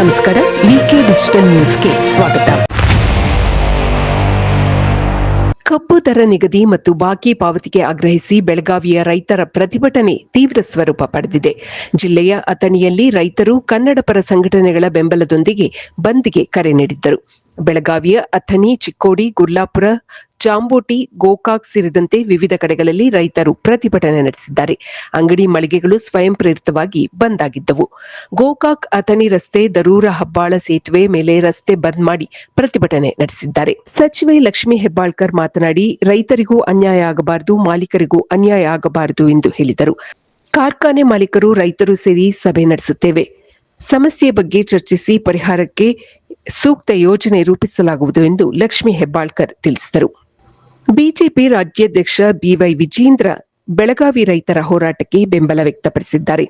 ನಮಸ್ಕಾರ ವಿಕೆ ಡಿಜಿಟಲ್ ನ್ಯೂಸ್ಗೆ ಸ್ವಾಗತ. ಕಬ್ಬು ದರ ನಿಗದಿ ಮತ್ತು ಬಾಕಿ ಪಾವತಿಗೆ ಆಗ್ರಹಿಸಿ ಬೆಳಗಾವಿಯ ರೈತರ ಪ್ರತಿಭಟನೆ ತೀವ್ರ ಸ್ವರೂಪ ಪಡೆದಿದೆ. ಜಿಲ್ಲೆಯ ಅಥಣಿಯಲ್ಲಿ ರೈತರು ಕನ್ನಡ ಪರ ಸಂಘಟನೆಗಳ ಬೆಂಬಲದೊಂದಿಗೆ ಬಂದ್ಗೆ ಕರೆ ನೀಡಿದ್ದರು. ಬೆಳಗಾವಿಯ ಅಥಣಿ, ಚಿಕ್ಕೋಡಿ, ಗುರ್ಲಾಪುರ, ಜಾಂಬೋಟಿ, ಗೋಕಾಕ್ ಸೇರಿದಂತೆ ವಿವಿಧ ಕಡೆಗಳಲ್ಲಿ ರೈತರು ಪ್ರತಿಭಟನೆ ನಡೆಸಿದ್ದಾರೆ. ಅಂಗಡಿ ಮಳಿಗೆಗಳು ಸ್ವಯಂ ಪ್ರೇರಿತವಾಗಿ ಬಂದ್ ಆಗಿದ್ದವು ಗೋಕಾಕ್ ಅಥಣಿ ರಸ್ತೆ ದರೂರ ಹಬ್ಬಾಳ ಸೇತುವೆ ಮೇಲೆ ರಸ್ತೆ ಬಂದ್ ಮಾಡಿ ಪ್ರತಿಭಟನೆ ನಡೆಸಿದ್ದಾರೆ. ಸಚಿವೆ ಲಕ್ಷ್ಮಿ ಹೆಬ್ಬಾಳ್ಕರ್ ಮಾತನಾಡಿ, ರೈತರಿಗೂ ಅನ್ಯಾಯ ಆಗಬಾರದು, ಮಾಲೀಕರಿಗೂ ಅನ್ಯಾಯ ಆಗಬಾರದು ಎಂದು ಹೇಳಿದರು. ಕಾರ್ಖಾನೆ ಮಾಲೀಕರು ರೈತರು ಸೇರಿ ಸಭೆ ನಡೆಸುತ್ತೇವೆ. ಸಮಸ್ಯೆ ಬಗ್ಗೆ ಚರ್ಚಿಸಿ ಪರಿಹಾರಕ್ಕೆ ಸೂಕ್ತ ಯೋಜನೆ ರೂಪಿಸಲಾಗುವುದು ಎಂದು ಲಕ್ಷ್ಮೀ ಹೆಬ್ಬಾಳ್ಕರ್ ತಿಳಿಸಿದರು. ಬಿಜೆಪಿ ರಾಜ್ಯಾಧ್ಯಕ್ಷ ಬಿವೈ ವಿಜೇಂದ್ರ ಬೆಳಗಾವಿ ರೈತರ ಹೋರಾಟಕ್ಕೆ ಬೆಂಬಲ ವ್ಯಕ್ತಪಡಿಸಿದ್ದಾರೆ.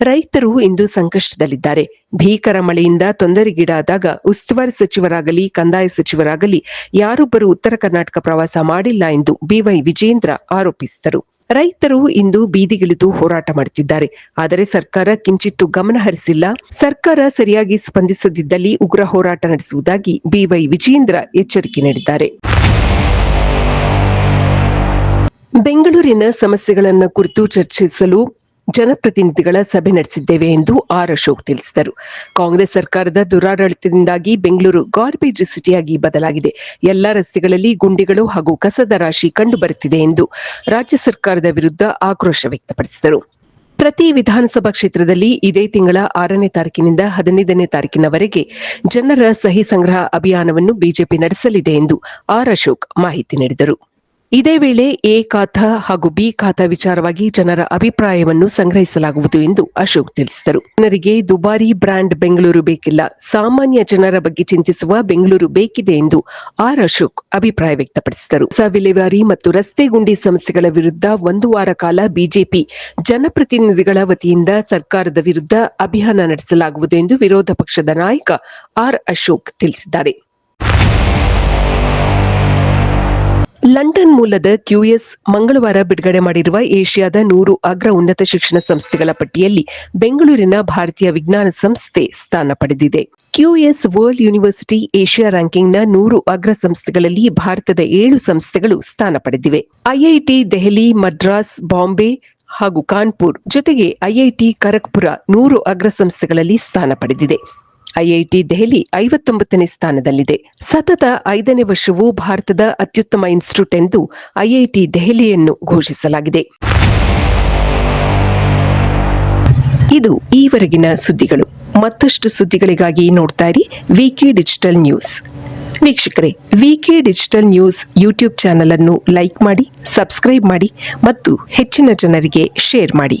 ರೈತರು ಇಂದು ಸಂಕಷ್ಟದಲ್ಲಿದ್ದಾರೆ. ಭೀಕರ ಮಳೆಯಿಂದ ತೊಂದರೆಗೀಡಾದಾಗ ಉಸ್ತುವಾರಿ ಸಚಿವರಾಗಲಿ, ಕಂದಾಯ ಸಚಿವರಾಗಲಿ ಯಾರೊಬ್ಬರು ಉತ್ತರ ಕರ್ನಾಟಕ ಪ್ರವಾಸ ಮಾಡಿಲ್ಲ ಎಂದು ಬಿವೈ ವಿಜೇಂದ್ರ ಆರೋಪಿಸಿದರು. ರೈತರು ಇಂದು ಬೀದಿಗಿಳಿದು ಹೋರಾಟ ಮಾಡುತ್ತಿದ್ದಾರೆ. ಆದರೆ ಸರ್ಕಾರ ಕಿಂಚಿತ್ತು ಗಮನ ಹರಿಸಿಲ್ಲ. ಸರ್ಕಾರ ಸರಿಯಾಗಿ ಸ್ಪಂದಿಸದಿದ್ದಲ್ಲಿ ಉಗ್ರ ಹೋರಾಟ ನಡೆಸುವುದಾಗಿ ಬಿವೈ ವಿಜೇಂದ್ರ ಎಚ್ಚರಿಕೆ ನೀಡಿದ್ದಾರೆ. ಬೆಂಗಳೂರಿನ ಸಮಸ್ಯೆಗಳನ್ನು ಕುರಿತು ಚರ್ಚಿಸಲು ಜನಪ್ರತಿನಿಧಿಗಳ ಸಭೆ ನಡೆಸಿದ್ದೇವೆ ಎಂದು ಆರ್ ಅಶೋಕ್ ತಿಳಿಸಿದರು. ಕಾಂಗ್ರೆಸ್ ಸರ್ಕಾರದ ದುರಾಡಳಿತದಿಂದಾಗಿ ಬೆಂಗಳೂರು ಗಾರ್ಬೇಜ್ ಸಿಟಿಯಾಗಿ ಬದಲಾಗಿದೆ. ಎಲ್ಲ ರಸ್ತೆಗಳಲ್ಲಿ ಗುಂಡಿಗಳು ಹಾಗೂ ಕಸದ ರಾಶಿ ಕಂಡುಬರುತ್ತಿದೆ ಎಂದು ರಾಜ್ಯ ಸರ್ಕಾರದ ವಿರುದ್ಧ ಆಕ್ರೋಶ ವ್ಯಕ್ತಪಡಿಸಿದರು. ಪ್ರತಿ ವಿಧಾನಸಭಾ ಕ್ಷೇತ್ರದಲ್ಲಿ ಇದೇ ತಿಂಗಳ ಆರನೇ ತಾರೀಕಿನಿಂದ ಹದಿನೈದನೇ ತಾರೀಕಿನವರೆಗೆ ಜನರ ಸಹಿ ಸಂಗ್ರಹ ಅಭಿಯಾನವನ್ನು ಬಿಜೆಪಿ ನಡೆಸಲಿದೆ ಎಂದು ಆರ್ ಅಶೋಕ್ ಮಾಹಿತಿ ನೀಡಿದರು. ಇದೇ ವೇಳೆ ಎ ಖಾತ ಹಾಗೂ ಬಿ ಖಾತ ವಿಚಾರವಾಗಿ ಜನರ ಅಭಿಪ್ರಾಯವನ್ನು ಸಂಗ್ರಹಿಸಲಾಗುವುದು ಎಂದು ಅಶೋಕ್ ತಿಳಿಸಿದರು. ಜನರಿಗೆ ದುಬಾರಿ ಬ್ರ್ಯಾಂಡ್ ಬೆಂಗಳೂರು ಬೇಕಿಲ್ಲ. ಸಾಮಾನ್ಯ ಜನರ ಬಗ್ಗೆ ಚಿಂತಿಸುವ ಬೆಂಗಳೂರು ಬೇಕಿದೆ ಎಂದು ಆರ್ ಅಶೋಕ್ ಅಭಿಪ್ರಾಯ ವ್ಯಕ್ತಪಡಿಸಿದರು. ಹೊಸ ವಿಲೇವಾರಿ ಮತ್ತು ರಸ್ತೆ ಗುಂಡಿ ಸಮಸ್ಯೆಗಳ ವಿರುದ್ಧ ಒಂದು ವಾರ ಕಾಲ ಬಿಜೆಪಿ ಜನಪ್ರತಿನಿಧಿಗಳ ವತಿಯಿಂದ ಸರ್ಕಾರದ ವಿರುದ್ಧ ಅಭಿಯಾನ ನಡೆಸಲಾಗುವುದು ಎಂದು ವಿರೋಧ ಪಕ್ಷದ ನಾಯಕ ಆರ್ ಅಶೋಕ್ ತಿಳಿಸಿದ್ದಾರೆ. ಲಂಡನ್ ಮೂಲದ ಕ್ಯೂಎಸ್ ಮಂಗಳವಾರ ಬಿಡುಗಡೆ ಮಾಡಿರುವ ಏಷ್ಯಾದ ನೂರು ಅಗ್ರ ಉನ್ನತ ಶಿಕ್ಷಣ ಸಂಸ್ಥೆಗಳ ಪಟ್ಟಿಯಲ್ಲಿ ಬೆಂಗಳೂರಿನ ಭಾರತೀಯ ವಿಜ್ಞಾನ ಸಂಸ್ಥೆ ಸ್ಥಾನ ಪಡೆದಿದೆ. ಕ್ಯೂಎಸ್ ವರ್ಲ್ಡ್ ಯೂನಿವರ್ಸಿಟಿ ಏಷ್ಯಾ ರ್ಯಾಂಕಿಂಗ್ನ ನೂರು ಅಗ್ರ ಸಂಸ್ಥೆಗಳಲ್ಲಿ ಭಾರತದ ಏಳು ಸಂಸ್ಥೆಗಳು ಸ್ಥಾನ ಪಡೆದಿವೆ. ಐಐಟಿ ದೆಹಲಿ, ಮದ್ರಾಸ್, ಬಾಂಬೆ ಹಾಗೂ ಕಾನ್ಪುರ್ ಜೊತೆಗೆ ಐಐಟಿ ಖರಗ್ಪುರ ನೂರು ಅಗ್ರ ಸಂಸ್ಥೆಗಳಲ್ಲಿ ಸ್ಥಾನ ಪಡೆದಿದೆ. ಐಐಟಿ ದೆಹಲಿ ಐವತ್ತೊಂಬತ್ತನೇ ಸ್ಥಾನದಲ್ಲಿದೆ. ಸತತ ಐದನೇ ವರ್ಷವೂ ಭಾರತದ ಅತ್ಯುತ್ತಮ ಇನ್ಸ್ಟಿಟ್ಯೂಟ್ ಎಂದು ಐಐಟಿ ದೆಹಲಿಯನ್ನು ಘೋಷಿಸಲಾಗಿದೆ. ಇದು ಈವರೆಗಿನ ಸುದ್ದಿಗಳು. ಮತ್ತಷ್ಟು ಸುದ್ದಿಗಳಿಗಾಗಿ ನೋಡ್ತಾ ಇರಿ ವಿಕೆ ಡಿಜಿಟಲ್ ನ್ಯೂಸ್. ವೀಕ್ಷಕರೇ, VK digital news YouTube channel ಅನ್ನು ಲೈಕ್ ಮಾಡಿ, ಸಬ್ಸ್ಕ್ರೈಬ್ ಮಾಡಿ ಮತ್ತು ಹೆಚ್ಚಿನ ಜನರಿಗೆ ಶೇರ್ ಮಾಡಿ.